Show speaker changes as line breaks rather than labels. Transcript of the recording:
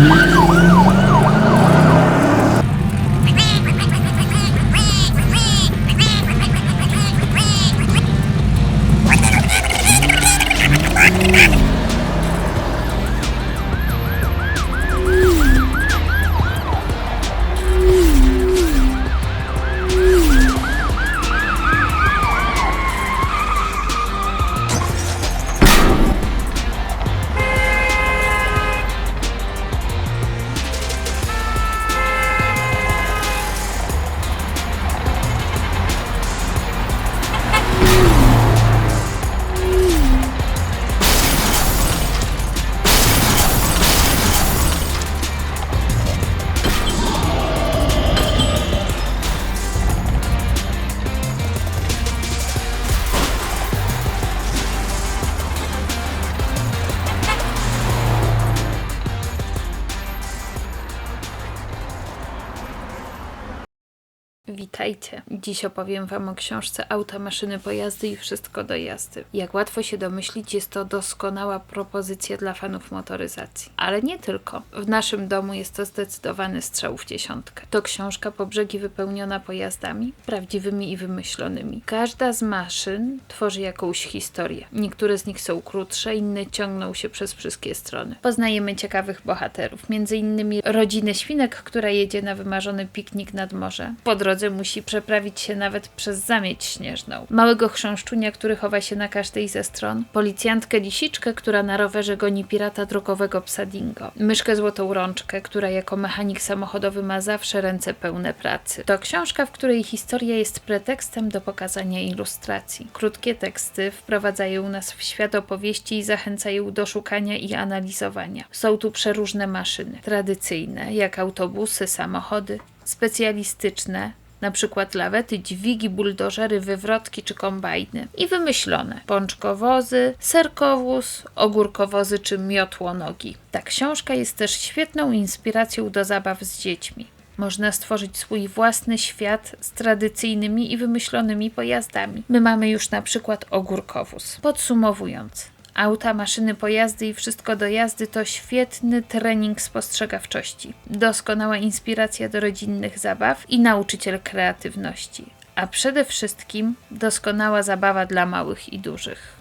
Mm-hmm. Witajcie. Dziś opowiem Wam o książce Auta, maszyny, pojazdy i wszystko do jazdy. Jak łatwo się domyślić, jest to doskonała propozycja dla fanów motoryzacji. Ale nie tylko. W naszym domu jest to zdecydowany strzał w dziesiątkę. To książka po brzegi wypełniona pojazdami, prawdziwymi i wymyślonymi. Każda z maszyn tworzy jakąś historię. Niektóre z nich są krótsze, inne ciągną się przez wszystkie strony. Poznajemy ciekawych bohaterów, między innymi rodzinę świnek, która jedzie na wymarzony piknik nad morze. Po drodze musi przeprawić się nawet przez zamieć śnieżną. Małego chrząszczunia, który chowa się na każdej ze stron. Policjantkę lisiczkę, która na rowerze goni pirata drogowego psa Dingo. Myszkę złotą rączkę, która jako mechanik samochodowy ma zawsze ręce pełne pracy. To książka, w której historia jest pretekstem do pokazania ilustracji. Krótkie teksty wprowadzają nas w świat opowieści i zachęcają do szukania i analizowania. Są tu przeróżne maszyny, tradycyjne, jak autobusy, samochody, specjalistyczne, na przykład lawety, dźwigi, buldożery, wywrotki czy kombajny. I wymyślone pączkowozy, serkowóz, ogórkowozy czy miotłonogi. Ta książka jest też świetną inspiracją do zabaw z dziećmi. Można stworzyć swój własny świat z tradycyjnymi i wymyślonymi pojazdami. My mamy już na przykład ogórkowóz. Podsumowując, Auta, maszyny, pojazdy i wszystko do jazdy to świetny trening spostrzegawczości, doskonała inspiracja do rodzinnych zabaw i nauczyciel kreatywności, a przede wszystkim doskonała zabawa dla małych i dużych.